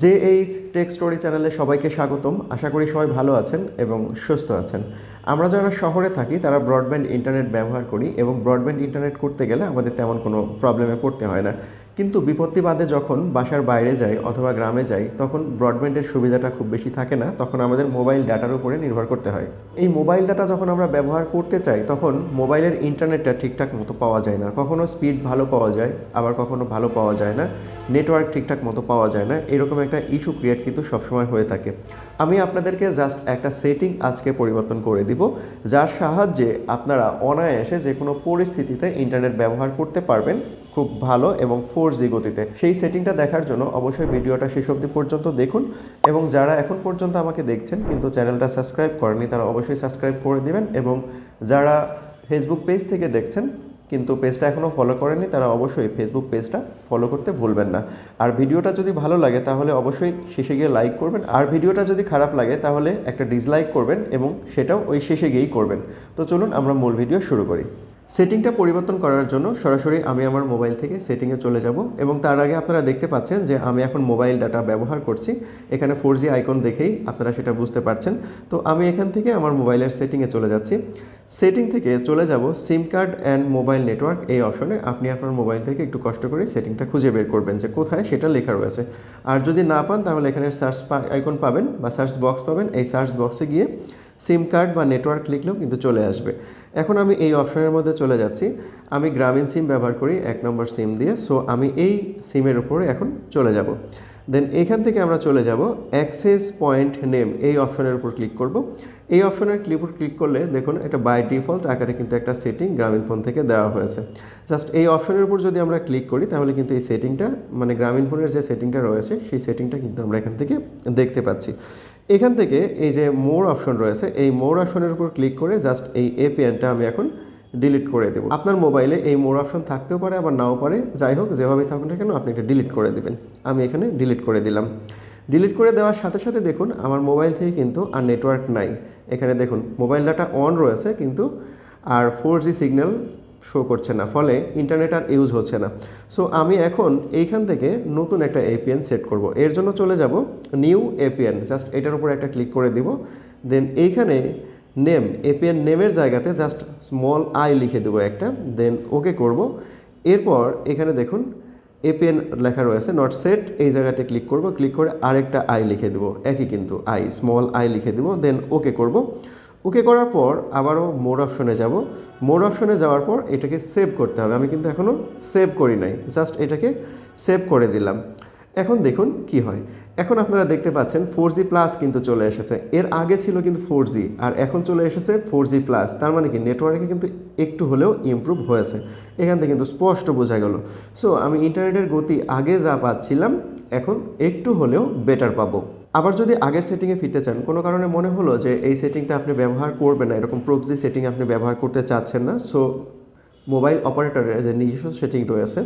J H take story চ্যানেলে সবাইকে স্বাগতম। আশা করি সবাই ভালো আছেন এবং সুস্থ আছেন। আমরা যারা শহরে থাকি, তারা ব্রডব্যান্ড ইন্টারনেট ব্যবহার করি এবং ব্রডব্যান্ড ইন্টারনেট করতে গেলে আমাদের তেমন কোনো প্রবলেমে পড়তে হয় না। কিন্তু বিপত্তি বাদে যখন বাসার বাইরে যাই অথবা গ্রামে যাই, তখন ব্রডব্যান্ডের সুবিধাটা খুব বেশি থাকে না, তখন আমাদের মোবাইল ডাটার উপরে নির্ভর করতে হয়। এই মোবাইল ডাটা যখন আমরা ব্যবহার করতে চাই, তখন মোবাইলের ইন্টারনেটটা ঠিকঠাক মতো পাওয়া যায় না। কখনো স্পিড ভালো পাওয়া যায়, আবার কখনো ভালো পাওয়া যায় না। নেটওয়ার্ক ঠিকঠাক মতো পাওয়া যায় না। এরকম একটা ইস্যু ক্রিয়েট কিন্তু সবসময় হয়ে থাকে। আমি আপনাদেরকে জাস্ট একটা সেটিং আজকে পরিবর্তন করে দিব, যার সাহায্যে আপনারা অনায়াসে যে কোনো পরিস্থিতিতে ইন্টারনেট ব্যবহার করতে পারবেন। খুব ভালো এবং ফোর জি গতিতে। সেই সেটিংটা দেখার জন্য অবশ্যই ভিডিওটা শেষ অবধি পর্যন্ত দেখুন এবং যারা এখন পর্যন্ত আমাকে দেখছেন কিন্তু চ্যানেলটা সাবস্ক্রাইব করেনি তারা অবশ্যই সাবস্ক্রাইব করে দিবেন এবং যারা ফেসবুক পেজ থেকে দেখছেন কিন্তু পেজটা এখনও ফলো করেনি তারা অবশ্যই ফেসবুক পেজটা ফলো করতে ভুলবেন না। আর ভিডিওটা যদি ভালো লাগে তাহলে অবশ্যই শেষে গিয়ে লাইক করবেন। আর ভিডিওটা যদি খারাপ লাগে তাহলে একটা ডিসলাইক করবেন এবং সেটাও ওই শেষে গিয়েই করবেন। তো চলুন আমরা মূল ভিডিও শুরু করি। সেটিংটা পরিবর্তন করার জন্য সরাসরি আমি আমার মোবাইল থেকে সেটিংয়ে চলে যাব এবং তার আগে আপনারা দেখতে পাচ্ছেন যে আমি এখন মোবাইল ডাটা ব্যবহার করছি। এখানে ফোর আইকন দেখেই আপনারা সেটা বুঝতে পারছেন। তো আমি এখান থেকে আমার মোবাইলের সেটিংয়ে চলে যাচ্ছি। সেটিং থেকে চলে যাব SIM card and mobile network এই অপশনে। আপনি আপনার মোবাইল থেকে একটু কষ্ট করে সেটিংটা খুঁজে বের করবেন যে কোথায় সেটা লেখা রয়েছে। আর যদি না পান তাহলে এখানে সার্চ আইকন পাবেন বা সার্চ বক্স পাবেন। এই সার্চ বক্সে গিয়ে সিম কার্ড বা নেটওয়ার্ক লিখলেও কিন্তু চলে আসবে। এখন আমি এই অপশনের মধ্যে চলে যাচ্ছি। আমি গ্রামীণ সিম ব্যবহার করি, এক নম্বর সিম দিয়ে। সো আমি এই সিমের উপরে এখন চলে যাব। দেন এখান থেকে আমরা চলে যাব। অ্যাক্সেস পয়েন্ট নেম, এই অপশনের উপর ক্লিক করব। এই অপশনের ক্লিক উপর ক্লিক করলে দেখুন, এটা বাই ডিফল্ট আকারে কিন্তু একটা সেটিং গ্রামীণ ফোন থেকে দেওয়া হয়েছে। জাস্ট এই অপশনের উপর যদি আমরা ক্লিক করি, তাহলে কিন্তু এই সেটিংটা মানে গ্রামীণ ফোনের যে সেটিংটা রয়েছে, সেই সেটিংটা কিন্তু আমরা এখান থেকে দেখতে পাচ্ছি। এখান থেকে এই যে মোর অপশন রয়েছে, এই মোর অপশনের উপর ক্লিক করে জাস্ট এই এপিএনটা আমি এখন ডিলিট করে দেবো। আপনার মোবাইলে এই মোর অপশন থাকতেও পারে, আবার নাও পারে। যাই হোক যেভাবে থাকুন না কেন, আপনি এটা ডিলিট করে দেবেন। আমি এখানে ডিলিট করে দিলাম। ডিলিট করে দেওয়ার সাথে সাথে দেখুন, আমার মোবাইল থেকে কিন্তু আর নেটওয়ার্ক নাই। এখানে দেখুন মোবাইল ডাটা অন রয়েছে কিন্তু, আর ফোর জি সিগন্যাল শো করছে না, ফলে ইন্টারনেট আর ইউজ হচ্ছে না। সো আমি এখন এইখান থেকে নতুন একটা এপিএন সেট করব। এর জন্য চলে যাব নিউ এপিএন জাস্ট এটার উপর একটা ক্লিক করে দিব। দেন এইখানে নেম এপিএন নেমের জায়গাতে জাস্ট স্মল আই লিখে দেবো একটা দেন ওকে করব। এরপর এখানে দেখুন এপিএন লেখা রয়েছে নট সেট এই জায়গাতে ক্লিক করব। ক্লিক করে আরেকটা আই লিখে দেবো, একই কিন্তু আই স্মল আই লিখে দেবো দেন ওকে করব। ওকে করার পর আবারও মোর অপশনে যাব। মোর অপশনে যাওয়ার পর এটাকে সেভ করতে হবে। আমি কিন্তু এখনও সেভ করি নাই। জাস্ট এটাকে সেভ করে দিলাম। এখন দেখুন কি হয়। এখন আপনারা দেখতে পাচ্ছেন ফোর জি প্লাস কিন্তু চলে এসেছে। এর আগে ছিল কিন্তু ফোর জি আর এখন চলে এসেছে ফোর জি প্লাস তার মানে কি নেটওয়ার্কে কিন্তু একটু হলেও ইমপ্রুভ হয়েছে। এখান থেকে কিন্তু স্পষ্ট বোঝা গেল। সো আমি ইন্টারনেটের গতি আগে যা পাচ্ছিলাম, এখন একটু হলেও বেটার পাবো। আবার যদি আগের সেটিংয়ে ফিরতে চান, কোনো কারণে মনে হলো যে এই সেটিংটা আপনি ব্যবহার করবেন না, এরকম প্রক্সি সেটিং আপনি ব্যবহার করতে চাচ্ছেন না সো মোবাইল অপারেটরের যে নিজস্ব সেটিং রয়েছে,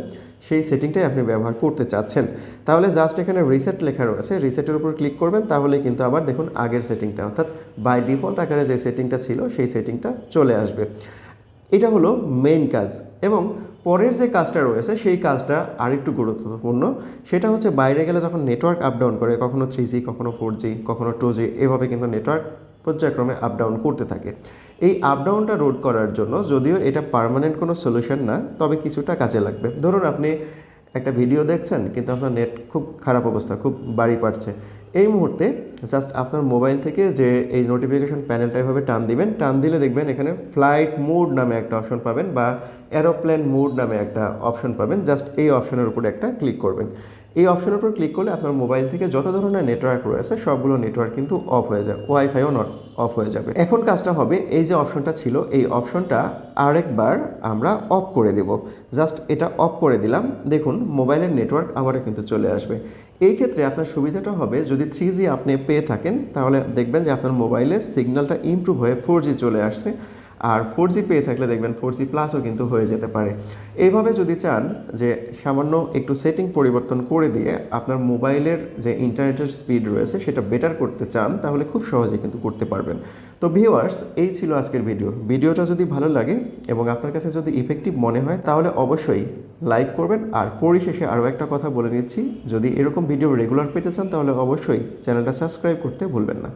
সেই সেটিংটাই আপনি ব্যবহার করতে চাচ্ছেন। তাহলে জাস্ট এখানে রিসেট লেখা রয়েছে রিসেটের উপর ক্লিক করবেন তাহলে কিন্তু আবার দেখুন আগের সেটিংটা অর্থাৎ বাই ডিফল্ট আকারে যে সেটিংটা ছিল, সেই সেটিংটা চলে আসবে। এটা হলো মেইন কাজ, এবং পরের যে কাজটা রয়েছে, সেই কাজটা আরেকটু গুরুত্বপূর্ণ। সেটা হচ্ছে বাইরে গেলে যখন নেটওয়ার্ক আপ ডাউন করে, কখনো থ্রি জি কখনো ফোর জি কখনো টু জি এভাবে কিন্তু নেটওয়ার্ক পর্যায়ক্রমে আপ ডাউন করতে থাকে। এই আপ ডাউনটা রোড করার জন্য যদিও এটা পারমানেন্ট কোনো সলিউশন না, তবে কিছুটা কাজে লাগবে। ধরুন আপনি একটা ভিডিও দেখছেন, কিন্তু আপনার নেট খুব খারাপ অবস্থা, খুব বাড়ি পাচ্ছে এই মুহূর্তে জাস্ট আপনার মোবাইল থেকে যে এই নোটিফিকেশন প্যানেলটা এভাবে টান দিবেন, টান দিলে দেখবেন এখানে ফ্লাইট মুড নামে একটা অপশন পাবেন বা এরোপ্লেন মুড নামে একটা অপশন পাবেন। জাস্ট এই অপশনের উপরে একটা ক্লিক করবেন। এই অপশনের উপর ক্লিক করলে আপনার মোবাইল থেকে যত ধরনের নেটওয়ার্ক রয়েছে, সবগুলো নেটওয়ার্ক কিন্তু অফ হয়ে যাবে। ওয়াইফাইও নট অফ হয়ে যাবে। এখন কাজটা হবে, এই যে অপশনটা ছিল, এই অপশনটা আরেকবার আমরা অফ করে দেব। জাস্ট এটা অফ করে দিলাম। দেখুন মোবাইলের নেটওয়ার্ক আবারও কিন্তু চলে আসবে। এই ক্ষেত্রে আপনার সুবিধাটা হবে, যদি থ্রি জি আপনি পেয়ে থাকেন, তাহলে দেখবেন যে আপনার মোবাইলের সিগন্যালটা ইমপ্রুভ হয়ে ফোর চলে আসছে। আর ফোর জি পেয়ে থাকলে দেখবেন ফোর জি প্লাসও কিন্তু হয়ে যেতে পারে। এইভাবে যদি চান যে সামান্য একটু সেটিং পরিবর্তন করে দিয়ে আপনার মোবাইলের যে ইন্টারনেটের স্পিড রয়েছে সেটা বেটার করতে চান, তাহলে খুব সহজে কিন্তু করতে পারবেন। তো ভিউয়ার্স এই ছিল আজকের ভিডিও ভিডিওটা যদি ভালো লাগে এবং আপনার কাছে যদি ইফেক্টিভ মনে হয়, তাহলে অবশ্যই লাইক করবেন। আর পরিশেষে আরও একটা কথা বলে নিচ্ছি, যদি এরকম ভিডিও রেগুলার পেতে চান, তাহলে অবশ্যই চ্যানেলটা সাবস্ক্রাইব করতে ভুলবেন না।